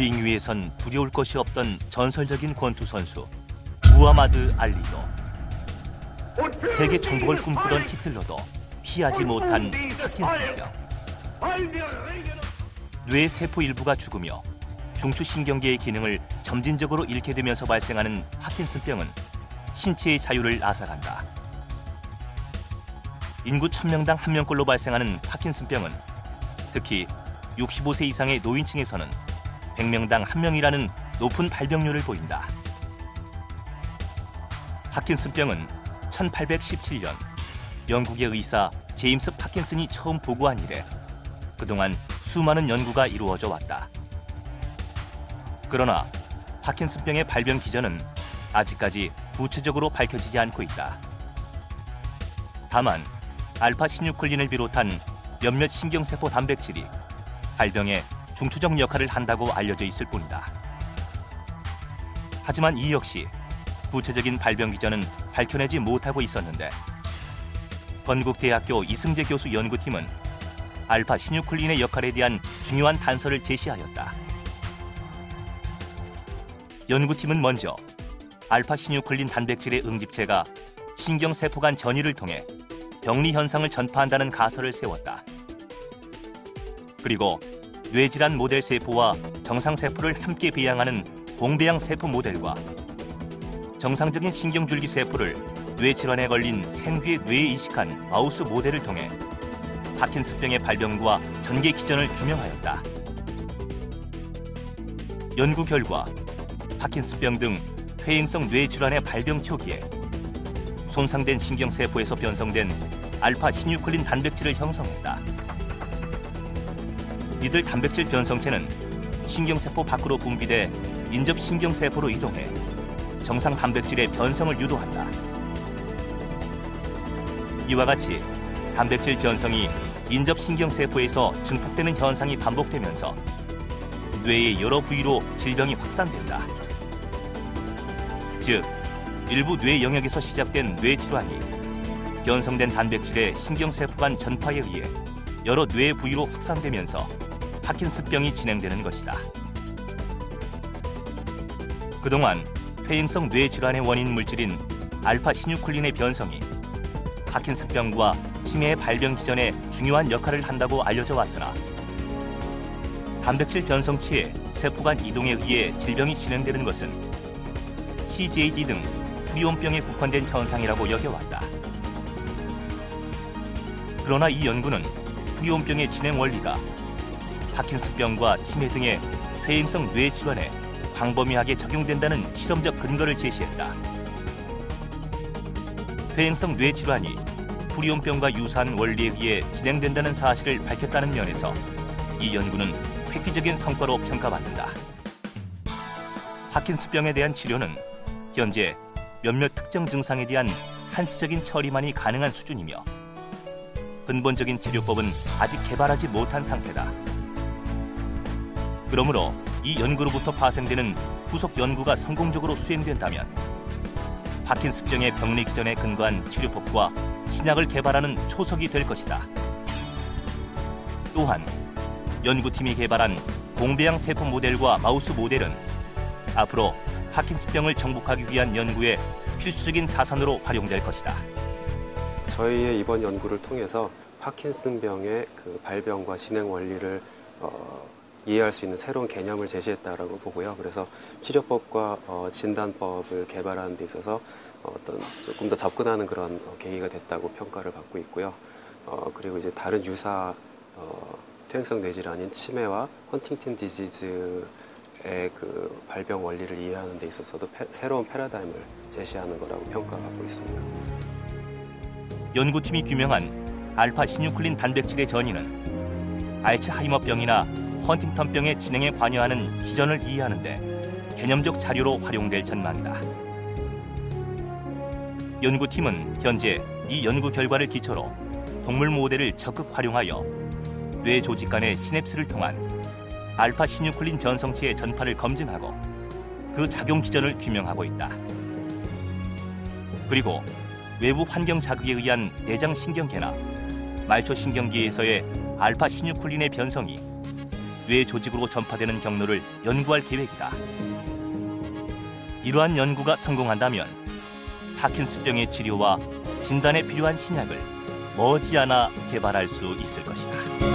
링 위에선 두려울 것이 없던 전설적인 권투 선수 무하마드 알리도 세계 정복을 꿈꾸던 히틀러도 피하지 못한 파킨슨병 뇌 세포 일부가 죽으며 중추 신경계의 기능을 점진적으로 잃게 되면서 발생하는 파킨슨병은 신체의 자유를 앗아간다. 인구 1000명당 1명꼴로 발생하는 파킨슨병은 특히 65세 이상의 노인층에서는 100명당 1명이라는 높은 발병률을 보인다. 파킨슨병은 1817년 영국의 의사 제임스 파킨슨이 처음 보고한 이래 그동안 수많은 연구가 이루어져 왔다. 그러나 파킨슨병의 발병 기전은 아직까지 구체적으로 밝혀지지 않고 있다. 다만 알파 시뉴클린을 비롯한 몇몇 신경세포 단백질이 발병에 중추적 역할을 한다고 알려져 있을 뿐이다. 하지만 이 역시 구체적인 발병 기전은 밝혀내지 못하고 있었는데 건국대학교 이승재 교수 연구팀은 알파 시뉴클린의 역할에 대한 중요한 단서를 제시하였다. 연구팀은 먼저 알파 시뉴클린 단백질의 응집체가 신경세포 간 전이를 통해 병리 현상을 전파한다는 가설을 세웠다. 그리고 뇌질환 모델 세포와 정상 세포를 함께 배양하는 공배양 세포 모델과 정상적인 신경줄기 세포를 뇌질환에 걸린 생쥐의 뇌에 이식한 마우스 모델을 통해 파킨스병의 발병과 전개 기전을 규명하였다. 연구 결과 파킨스병 등 퇴행성 뇌질환의 발병 초기에 손상된 신경세포에서 변성된 알파 시뉴클린 단백질을 형성했다. 이들 단백질 변성체는 신경세포 밖으로 분비돼 인접 신경세포로 이동해 정상 단백질의 변성을 유도한다. 이와 같이 단백질 변성이 인접 신경세포에서 증폭되는 현상이 반복되면서 뇌의 여러 부위로 질병이 확산된다. 즉, 일부 뇌 영역에서 시작된 뇌 질환이 변성된 단백질의 신경세포 간 전파에 의해 여러 뇌 부위로 확산되면서 파킨슨병이 진행되는 것이다. 그동안 퇴행성 뇌 질환의 원인 물질인 알파 시뉴클린의 변성이 파킨슨병과 치매의 발병 기전에 중요한 역할을 한다고 알려져 왔으나 단백질 변성체의 세포 간 이동에 의해 질병이 진행되는 것은 CJD 등 프리온병에 국한된 현상이라고 여겨왔다. 그러나 이 연구는 프리온병의 진행 원리가 파킨슨병과 치매 등의 퇴행성 뇌 질환에 광범위하게 적용된다는 실험적 근거를 제시했다. 퇴행성 뇌 질환이 프리온병과 유사한 원리에 의해 진행된다는 사실을 밝혔다는 면에서 이 연구는 획기적인 성과로 평가받는다. 파킨스병에 대한 치료는 현재 몇몇 특정 증상에 대한 한시적인 처리만이 가능한 수준이며 근본적인 치료법은 아직 개발하지 못한 상태다. 그러므로 이 연구로부터 파생되는 후속 연구가 성공적으로 수행된다면 파킨스병의 병리 기 전에 근거한 치료법과 신약을 개발하는 초석이 될 것이다. 또한 연구팀이 개발한 공배양 세포 모델과 마우스 모델은 앞으로 파킨스병을 정복하기 위한 연구에 필수적인 자산으로 활용될 것이다. 저희의 이번 연구를 통해서 파킨슨병의 그 발병과 진행 원리를 어, 이해할 수 있는 새로운 개념을 제시했다라고 보고요. 그래서 치료법과 어, 진단법을 개발하는 데 있어서 어떤 조금 더 접근하는 그런 어, 계기가 됐다고 평가를 받고 있고요. 어, 그리고 이제 다른 유사 어, 퇴행성 뇌질환인 치매와 헌팅턴 디지즈의 그 발병 원리를 이해하는 데 있어서도 패, 새로운 패러다임을 제시하는 거라고 평가받고 있습니다. 연구팀이 규명한 알파 시뉴클린 단백질의 전이는 알츠하이머병이나 헌팅턴병의 진행에 관여하는 기전을 이해하는데 개념적 자료로 활용될 전망이다. 연구팀은 현재 이 연구 결과를 기초로 동물 모델을 적극 활용하여 뇌 조직 간의 시냅스를 통한 알파 시뉴클린 변성체의 전파를 검증하고 그 작용 기전을 규명하고 있다. 그리고 외부 환경 자극에 의한 내장 신경계나 말초 신경계에서의 알파 시뉴클린의 변성이 뇌 조직으로 전파되는 경로를 연구할 계획이다. 이러한 연구가 성공한다면 파킨슨병의 치료와 진단에 필요한 신약을 머지않아 개발할 수 있을 것이다.